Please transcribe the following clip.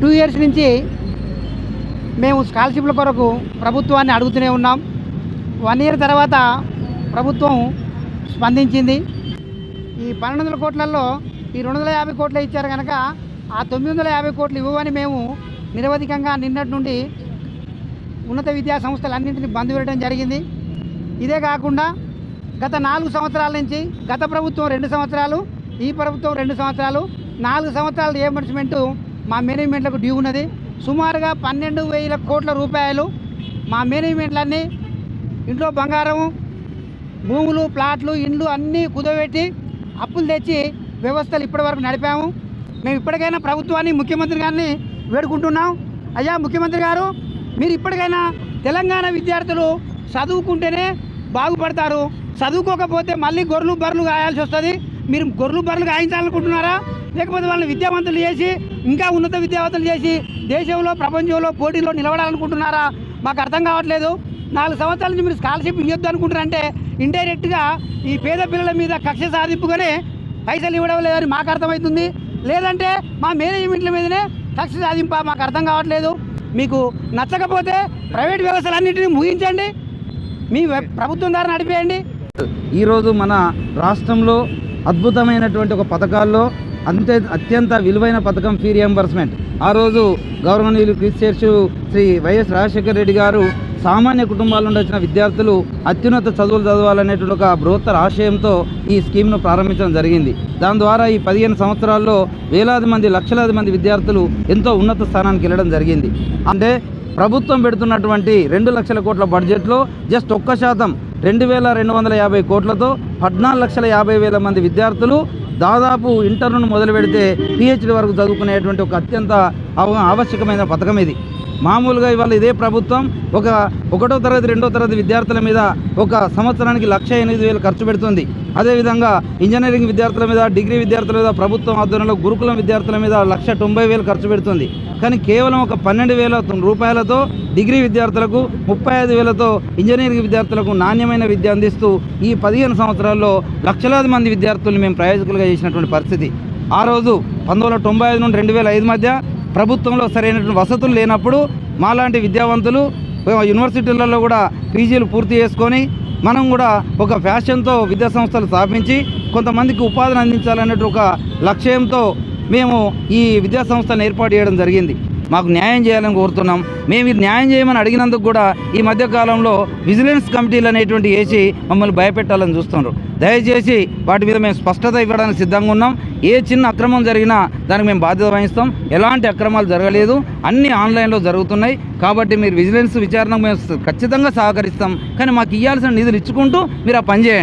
Two years నుంచి మేము స్కాలర్షిప్ల కొరకు ప్రభుత్వాన్ని అడుగుతూనే ఉన్నాం. వన్ ఇయర్ తర్వాత ప్రభుత్వం స్పందించింది. ఈ పన్నెండు వందల కోట్లలో ఈ రెండు వందల యాభై కోట్లు ఇచ్చారు కనుక ఆ తొమ్మిది వందల యాభై కోట్లు ఇవ్వని మేము నిరవధికంగా నిన్నటి నుండి ఉన్నత విద్యా సంస్థలన్నింటినీ బంద్ పెట్టడం జరిగింది. ఇదే కాకుండా గత నాలుగు సంవత్సరాల నుంచి గత ప్రభుత్వం రెండు సంవత్సరాలు ఈ ప్రభుత్వం రెండు సంవత్సరాలు నాలుగు సంవత్సరాల రియంబర్స్మెంటు మా మేనేజ్మెంట్లకు డ్యూ ఉన్నది. సుమారుగా పన్నెండు వేల కోట్ల రూపాయలు మా మేనేజ్మెంట్లన్నీ ఇంట్లో బంగారం భూములు ప్లాట్లు ఇండ్లు అన్నీ కుదవబెట్టి అప్పులు తెచ్చి వ్యవస్థలు ఇప్పటివరకు నడిపాము. మేము ఇప్పటికైనా ప్రభుత్వాన్ని ముఖ్యమంత్రి గారిని వేడుకుంటున్నాం. అయ్యా ముఖ్యమంత్రి గారు మీరు ఇప్పటికైనా తెలంగాణ విద్యార్థులు చదువుకుంటేనే బాగుపడతారు. చదువుకోకపోతే మళ్ళీ గొర్రెలు బర్రెలు గాయాల్సి వస్తుంది. మీరు గొర్రెలు బర్రెలు గాయించాలనుకుంటున్నారా లేకపోతే వాళ్ళని విద్యావంతులు చేసి ఇంకా ఉన్నత విద్యావంతులు చేసి దేశంలో ప్రపంచంలో పోటీలో నిలబడాలనుకుంటున్నారా? మాకు అర్థం కావట్లేదు. నాలుగు సంవత్సరాల నుంచి మీరు స్కాలర్షిప్ ఇవ్వద్దు అనుకుంటారంటే ఇండైరెక్ట్గా ఈ పేద పిల్లల మీద కక్ష సాధింపుగానే పైసలు ఇవ్వడం లేదని మాకు అర్థమవుతుంది. లేదంటే మా మేనేజ్మెంట్ల మీదనే కక్ష సాధింప మాకు అర్థం కావట్లేదు. మీకు నచ్చకపోతే ప్రైవేట్ వ్యవస్థలన్నింటినీ ముగించండి. మీ ప్రభుత్వం ద్వారా నడిపేయండి. ఈరోజు మన రాష్ట్రంలో అద్భుతమైనటువంటి ఒక పథకాల్లో అంతే అత్యంత విలువైన పథకం ఫీ రియంబర్స్మెంట్ ఆ రోజు గౌరవనీయులు క్రిస్టియర్సు శ్రీ వైఎస్ రాజశేఖర రెడ్డి గారు సామాన్య కుటుంబాల నుండి వచ్చిన విద్యార్థులు అత్యున్నత చదువులు చదవాలనేటువంటి ఒక బృహత్తర ఆశయంతో ఈ స్కీమ్ను ప్రారంభించడం జరిగింది. దాని ద్వారా ఈ పదిహేను సంవత్సరాల్లో వేలాది మంది లక్షలాది మంది విద్యార్థులు ఎంతో ఉన్నత స్థానానికి వెళ్ళడం జరిగింది. అంటే ప్రభుత్వం పెడుతున్నటువంటి రెండు లక్షల కోట్ల బడ్జెట్లో జస్ట్ ఒక్క శాతం రెండు వేల రెండు వందల యాభై కోట్లతో పద్నాలుగు లక్షల యాభై వేల మంది విద్యార్థులు దాదాపు ఇంటర్ను మొదలు పెడితే పిహెచ్డి వరకు చదువుకునేటువంటి ఒక అత్యంత ఆవశ్యకమైన పథకం ఇది. మామూలుగా ఇవాళ ఇదే ప్రభుత్వం ఒక ఒకటో తరగతి రెండో తరగతి విద్యార్థుల మీద ఒక సంవత్సరానికి లక్ష ఎనిమిది వేలు ఖర్చు పెడుతుంది. అదేవిధంగా ఇంజనీరింగ్ విద్యార్థుల మీద డిగ్రీ విద్యార్థుల మీద ప్రభుత్వం ఆధ్వర్యంలో గురుకులం విద్యార్థుల మీద లక్ష తొంభై వేలు ఖర్చు పెడుతుంది. కానీ కేవలం ఒక పన్నెండు వేల రూపాయలతో డిగ్రీ విద్యార్థులకు ముప్పై ఐదు వేలతో ఇంజనీరింగ్ విద్యార్థులకు నాణ్యమైన విద్య అందిస్తూ ఈ పదిహేను సంవత్సరాల్లో లక్షలాది మంది విద్యార్థులను మేము ప్రయోజకులుగా చేసినటువంటి పరిస్థితి. ఆ రోజు పంతొమ్మిది వందల తొంభై ఐదు నుండి రెండు వేల ఐదు మధ్య ప్రభుత్వంలో సరైనటువంటి వసతులు లేనప్పుడు మాలాంటి విద్యావంతులు యూనివర్సిటీలలో కూడా పీజీలు పూర్తి చేసుకొని మనం కూడా ఒక ఫ్యాషన్తో విద్యా సంస్థలు స్థాపించి కొంతమందికి ఉపాధిని అందించాలన్నట్టు ఒక లక్ష్యంతో మేము ఈ విద్యా సంస్థను ఏర్పాటు చేయడం జరిగింది. మాకు న్యాయం చేయాలని కోరుతున్నాం. మేము ఇది న్యాయం చేయమని అడిగినందుకు కూడా ఈ మధ్యకాలంలో విజిలెన్స్ కమిటీలు అనేటువంటి వేసి మమ్మల్ని భయపెట్టాలని చూస్తున్నారు. దయచేసి వాటి మీద మేము స్పష్టత ఇవ్వడానికి సిద్ధంగా ఉన్నాం. ఏ చిన్న అక్రమం జరిగినా దానికి మేము బాధ్యత వహిస్తాం. ఎలాంటి అక్రమాలు జరగలేదు. అన్నీ ఆన్లైన్లో జరుగుతున్నాయి. కాబట్టి మీరు విజిలెన్స్ విచారణకు మేము ఖచ్చితంగా సహకరిస్తాం. కానీ మాకు ఇవ్వాల్సిన నిధులు ఇచ్చుకుంటూ మీరు ఆ పని చేయండి.